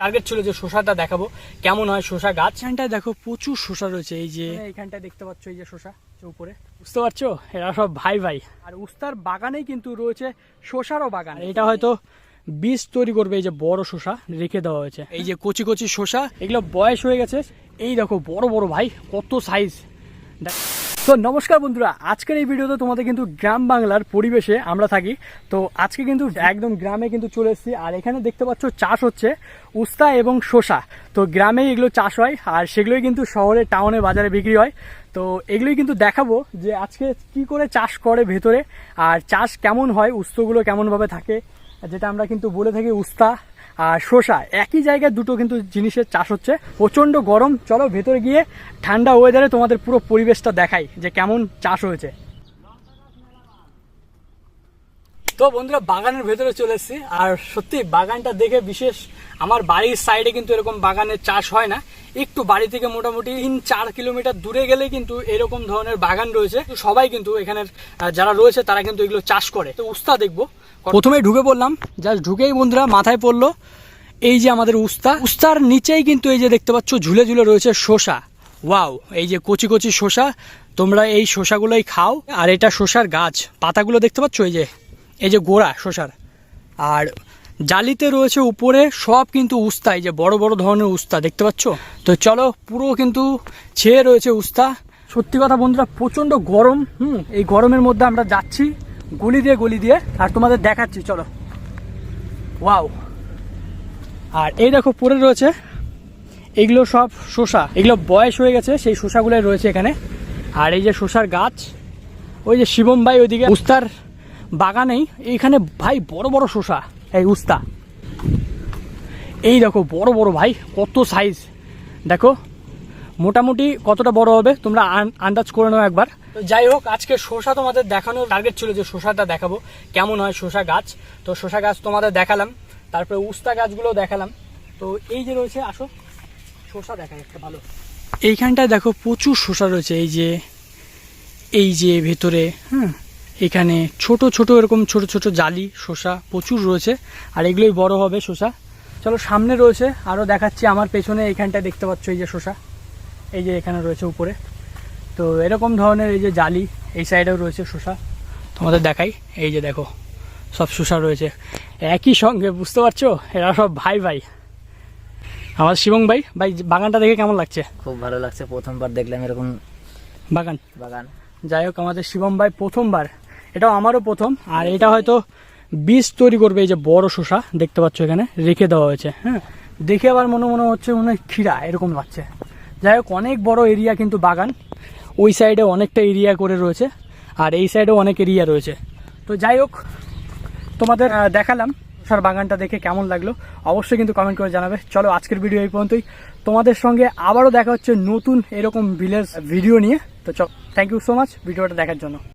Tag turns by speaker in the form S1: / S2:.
S1: Target ছিল যে শসাটা দেখাবো। কেমন হয় শসা গাছ? এখানটায় দেখো প্রচুর শসা রয়েছে এই যে এইখানটায় দেখতে পাচ্ছ এই যে শসা উপরে। বুঝতে পারছ? এরা সব ভাই ভাই। আর উস্তার বাগানেই কিন্তু রয়েছে শসারও বাগান। এটা হয়তো বীজ তৈরি করবে এই যে বড় শসা রেখে দেওয়া হয়েছে। এই যে কচি কচি শসা। এগুলো বয়স হয়ে গেছে। এই দেখো বড় বড় ভাই কত সাইজ তো নমস্কার বন্ধুরা, আজকের এই ভিডিওতে তোমাদের কিন্তু গ্রাম বাংলার পরিবেশে আমরা থাকি। তো আজকে কিন্তু একদম গ্রামে কিন্তু চলে এসেছি, আর এখানে দেখতে পাচ্ছ চাষ হচ্ছে উস্তা এবং শসা। তো গ্রামে এগুলো চাষ হয়, আর সেগুলোই কিন্তু শহরে টাউনে বাজারে বিক্রি হয়। তো এগুলোই কিন্তু দেখাবো যে আজকে কি করে চাষ করে ভেতরে, আর চাষ কেমন হয়, উস্তগুলো কেমনভাবে থাকে, যেটা আমরা কিন্তু বলে থাকি উস্তা। আর শসা, একই জায়গায় দুটো কিন্তু জিনিসের চাষ হচ্ছে। প্রচণ্ড গরম, চলো ভেতরে গিয়ে ঠান্ডা ওয়েদারে তোমাদের পুরো পরিবেশটা দেখাই যে কেমন চাষ হয়েছে। তো বন্ধুরা বাগানের ভেতরে চলে এসেছি। আর সত্যি বাগানটা দেখে বিশেষ আমার বাড়ির সাইডে কিন্তু এরকম বাগানের চাষ হয় না। একটু বাড়ি থেকে মোটামুটি তিন চার কিলোমিটার দূরে গেলে কিন্তু এরকম ধরনের বাগান রয়েছে। সবাই কিন্তু এখানের আহ, যারা রয়েছে তারা কিন্তু এগুলো চাষ করে। তো উস্তা দেখব। প্রথমেই ঢুকে পড়লাম। জাস্ট ঢুকেই বন্ধুরা মাথায় পড়ল এই যে আমাদের উস্তা। উস্তার নিচেই কিন্তু এই যে দেখতে পাচ্ছ ঝুলে ঝুলে রয়েছে শসা। ওয়াও এই যে কচি কচি শসা। তোমরা এই শসাগুলোই খাও। আর এটা শসার গাছ। পাতাগুলো দেখতে পাচ্ছ এই যে? এই যে গোড়া শসার, আর জালিতে রয়েছে উপরে সব কিন্তু উস্তা, এই যে বড় বড় ধরনের উস্তা, দেখতে পাচ্ছ? তো চলো, পুরো কিন্তু ছেয়ে রয়েছে উস্তা। সত্যি কথা বন্ধুরা, প্রচণ্ড গরম, হুম, এই গরমের মধ্যে আমরা যাচ্ছি গলি দিয়ে গলি দিয়ে, আর তোমাদের দেখাচ্ছি, চলো। ওয়াও। আর এই দেখো, পরে রয়েছে, এগুলো সব শসা, এগুলো বয়স হয়ে গেছে, সেই শসাগুলোই রয়েছে এখানে। আর এই যে শসার গাছ, ওই যে শিবম ভাই ওইদিকে, উস্তার বাগানেই এইখানে ভাই বড় বড় শসা, এই উস্তা। এই দেখো, বড় বড় ভাই, কত সাইজ দেখো, মোটামুটি কতটা বড় হবে, তোমরা আন- আন্দাজ করে নাও একবার। যাই হোক, আজকে শসা তোমাদের দেখানোর টার্গেট ছিল যে শসাটা দেখাবো, কেমন হয় শসা গাছ। তো শসা গাছ তোমাদের দেখালাম, তারপরে উস্তা গাছগুলো দেখালাম। তো এই যে রয়েছে, আসো, শসা দেখায় একটা, ভালো। এইখানটায় দেখো প্রচুর শসা রয়েছে, এই যে এই যে ভেতরে হ্যাঁ এখানে ছোট ছোট এরকম ছোট ছোট জালি শসা প্রচুর রয়েছে আর এগুলোই বড় হবে শসা। চলো সামনে রয়েছে আরও দেখাচ্ছি আমার পেছনে এইখানটায় দেখতে পাচ্ছ এই যে শসা এই যে এখানে রয়েছে উপরে। তো এরকম ধরনের এই যে জালি এই সাইডেও রয়েছে শসা। তোমাদের দেখাই এই যে দেখো সব শসা রয়েছে। একই সঙ্গে বুঝতে পারছ? এরা সব ভাই ভাই। আমার শিবং ভাই ভাই বাগানটা দেখে কেমন লাগছে?
S2: খুব ভালো লাগছে প্রথমবার দেখলাম এরকম
S1: বাগান।
S2: বাগান।
S1: যাই হোক আমাদের শিবম ভাই প্রথমবার এটাও আমারও প্রথম। আর এটা হয়তো বীজ তৈরি করবে এই যে বড় শসা, দেখতে পাচ্ছ এখানে, রেখে দেওয়া হয়েছে হ্যাঁ। দেখে আবার মনে মনে হচ্ছে মনে হয় ক্ষীরা, এরকম লাগছে। যাই হোক, অনেক বড় এরিয়া কিন্তু বাগান। ওই সাইডে অনেকটা এরিয়া করে রয়েছে, আর এই সাইডেও অনেক এরিয়া রয়েছে। তো যাই হোক, তোমাদের দেখালাম শসার বাগানটা দেখে কেমন লাগল। অবশ্যই কিন্তু কমেন্ট করে জানাবে। চলো আজকের ভিডিও এই পর্যন্তই। তোমাদের সঙ্গে আবারও দেখা হচ্ছে নতুন এরকম ভিলেজ ভিডিও নিয়ে। তো চল থ্যাংক ইউ সো মাচ ভিডিওটা দেখার জন্য।